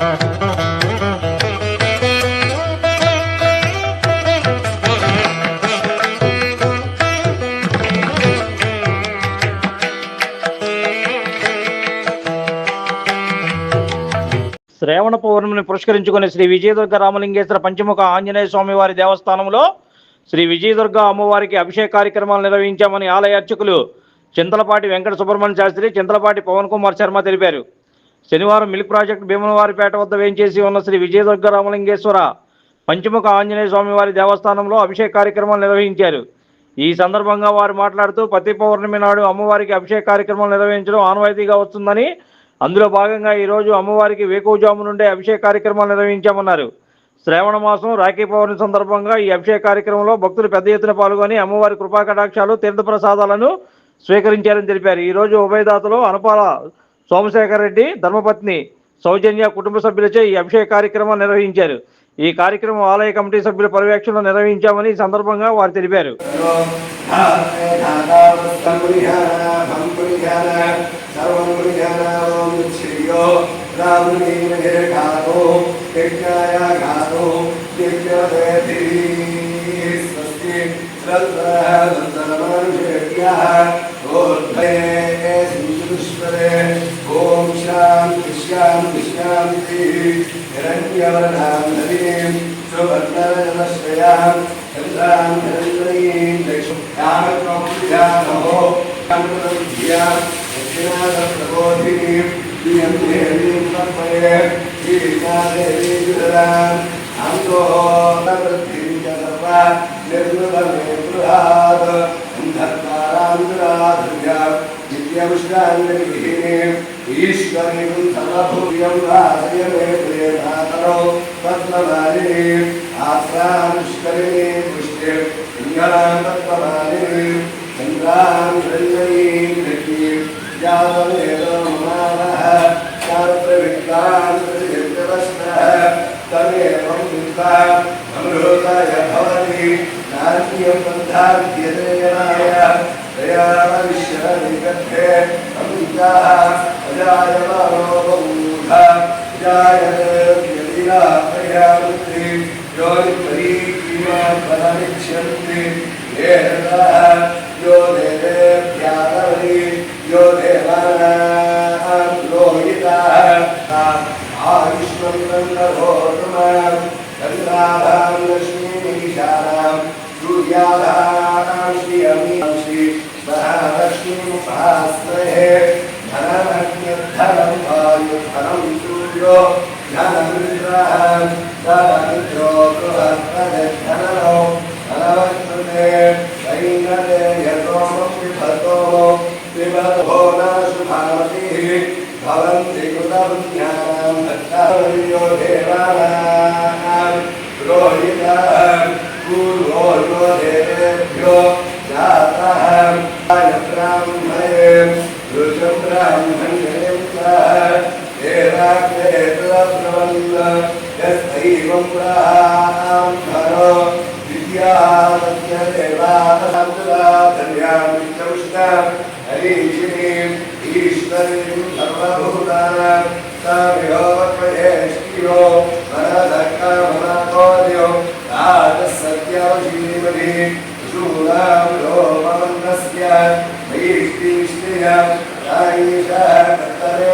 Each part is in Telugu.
శ్రావణ పౌర్ణమిని పురస్కరించుకుని శ్రీ విజయదుర్గ రామలింగేశ్వర పంచముఖ ఆంజనేయ స్వామి వారి దేవస్థానంలో శ్రీ విజయదుర్గ అమ్మవారికి అభిషేక కార్యక్రమాలు నిర్వహించామని ఆలయ అర్చకులు చింతలపాటి వెంకట సుబ్రహ్మణ్య శాస్త్రి చింతలపాటి పవన్ కుమార్ శర్మ తెలిపారు. శనివారం మిల్క్ ప్రాజెక్టు భీమనవారిపేట వద్ద వేయించేసి ఉన్న శ్రీ విజయదుర్గ రామలింగేశ్వర పంచముఖ ఆంజనేయ స్వామి వారి దేవస్థానంలో అభిషేక కార్యక్రమాలు నిర్వహించారు. ఈ సందర్భంగా వారు మాట్లాడుతూ ప్రతి పౌర్ణమి నాడు అమ్మవారికి అభిషేక కార్యక్రమాలు నిర్వహించడం ఆనవాయితీగా వస్తుందని అందులో భాగంగా ఈరోజు అమ్మవారికి వేకువజాము నుండే అభిషేక కార్యక్రమాలు నిర్వహించామన్నారు. శ్రావణ మాసం రాఖీ పౌర్ణమి సందర్భంగా ఈ అభిషేక కార్యక్రమంలో భక్తులు పెద్ద ఎత్తున పాల్గొని అమ్మవారి కృపా కటాక్షాలు తీర్థప్రసాదాలను స్వీకరించారని తెలిపారు. ఈరోజు ఉభయదాతలు అనపాల సోమశేఖర్ రెడ్డి ధర్మపత్ని సౌజన్య కుటుంబ సభ్యులచే ఈ అభిషేక కార్యక్రమం నిర్వహించారు ఈ కార్యక్రమం ఆలయ కమిటీ సభ్యుల పర్యవేక్షణలో నిర్వహించామని ఈ సందర్భంగా వారు తెలిపారు ईश्वरे ॐ शान्ति शान्ति शान्तिः हिरण्यवर्णां नदीं सुवर्णजलश्रयां चन्द्रां नरेन्द्रीं दक्षिणामो दक्षिणादप्रबोधिनीं श्रीयं देवीं तन्मये श्रीकादेवी विददाम् पुष्णान्विधिः ईश्वरीबुद्धमभूयं भासयमे मातरो पद्ममालिनी आस्राविष्करिणी पुष्टे इङ्गलां पद्ममालिनी चन्द्रां श्रञ्जयीं धृती यावदेव ममानः शास्त्रविद्वान् प्रतिवस्तः तमेवं विद्वा अमृताय भवति नान्यं बन्धाद्यतयनाय दया जगत्ते अमिता अजाय वारोबूध जायते यदिना प्रयावृत्ति यो विपरीतिमा परमिच्छन्ति येन यो देवेभ्यादवरि यो देवानां लोहिताः आयुष्मन्दरोतमां कविताभां लक्ष्मीशालां सूर्याभां श्रियमीं महालक्ष्मीमुपास्महे धनमग्निर्धनं वायुधनं सूर्यो धनमिन्द्रः धनमिन्द्रो बृहत्पदधननो धनवत्कृते वैनदे यतोमो विभतोमो विभतो न शुभामतिः भवन्ति कृतपुण्यानां भक्तावर्यो देवानां रोहितः पूर्वो यो देवेभ्यो जातः देवाग्रेतप्रबन्ध यस्तैवं ब्राह्मणो विद्यावद्यदेवाधर्यामिष्टम् हरीशिनीम् ईश्वरीं सर्वभूतानां तामिहोपयेष्टियो मनदकामनाकोद्यो राजसत्यवशीमहि शूलां लोममन्दस्य वैष्टिष्टिय रायिषः कर्तरे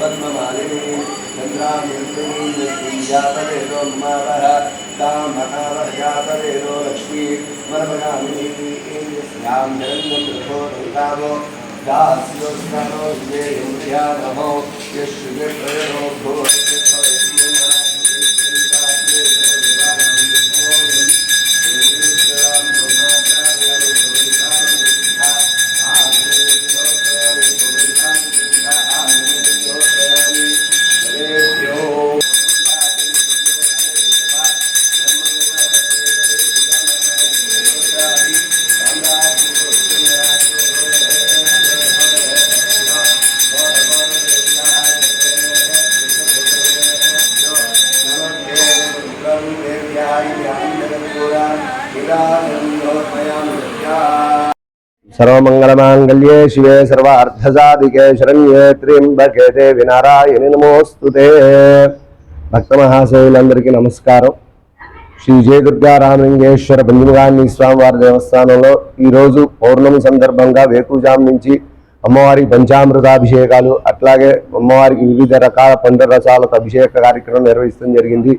पद्ममालिनी चन्द्रामिन्द्रिणी लक्ष्मी जातवेदो मावः तां महावजातवेदो लक्ष्मी नमो यश्रुगे సర్వమంగళమాంగళ్యే శివే సర్వార్థసాధికే శరణ్యే త్ర్యంబకే దేవి నారాయణి నమోస్తుతే భక్తమహాశయులందరికీ నమస్కారం. శ్రీ జయదుర్గా రామలింగేశ్వర పంచముగాన్ని స్వామివారి దేవస్థానంలో ఈరోజు పౌర్ణమి సందర్భంగా వేకుజాం నుంచి అమ్మవారి పంచామృతాభిషేకాలు అట్లాగే అమ్మవారికి వివిధ రకాల పండురసాలకు అభిషేక కార్యక్రమం నిర్వహించడం జరిగింది.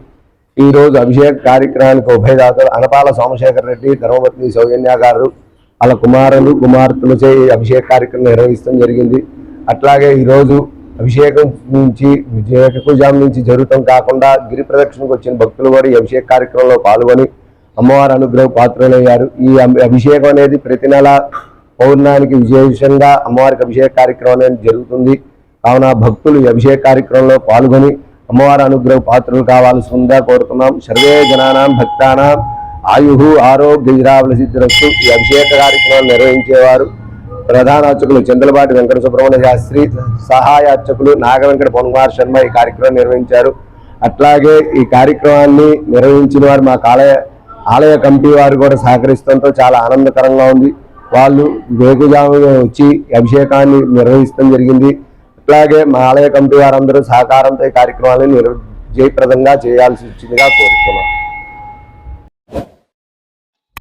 ఈ రోజు అభిషేక కార్యక్రమానికి ఉభయదాతలు అనపాల సోమశేఖర్ రెడ్డి ధర్మపత్ని సౌజన్య గారు వాళ్ళ కుమారులు కుమార్తెలచే ఈ అభిషేక కార్యక్రమం నిర్వహించడం జరిగింది. అట్లాగే ఈరోజు అభిషేకం నుంచి విజయకూజాం నుంచి జరుగుతాం కాకుండా గిరి ప్రదక్షిణకు వచ్చిన భక్తులు కూడా ఈ అభిషేక కార్యక్రమంలో పాల్గొని అమ్మవారి అనుగ్రహ పాత్రలయ్యారు. ఈ అభిషేకం అనేది ప్రతి నెల పౌర్ణానికి విశేషంగా అమ్మవారికి అభిషేక కార్యక్రమం అనేది జరుగుతుంది. కావున భక్తులు ఈ అభిషేక కార్యక్రమంలో పాల్గొని అమ్మవారి అనుగ్రహ పాత్రలు కావాల్సిందిగా కోరుతున్నాం. సర్వే జనానాం భక్తానాం. ఆయు ఆరోగ్య సిద్ధిరస్తు ఈ అభిషేక కార్యక్రమాలు నిర్వహించేవారు. ప్రధాన అర్చకులు చంద్రబాటి వెంకట సుబ్రహ్మణ్య శాస్త్రి సహాయ అర్చకులు నాగవెంకట పొన్కుమార్ శర్మ ఈ కార్యక్రమం నిర్వహించారు. అట్లాగే ఈ కార్యక్రమాన్ని నిర్వహించిన వారు మా ఆలయ ఆలయ కమిటీ వారు కూడా సహకరిస్తుండటం చాలా ఆనందకరంగా ఉంది. వాళ్ళు వేగుజామున వచ్చి అభిషేకాన్ని నిర్వహించడం జరిగింది. అట్లాగే మా ఆలయ కమిటీ వారందరూ సహకారంతో ఈ కార్యక్రమాలను నిర్వ జయప్రదంగా చేయాల్సి వచ్చిందిగా కోరుతున్నాం.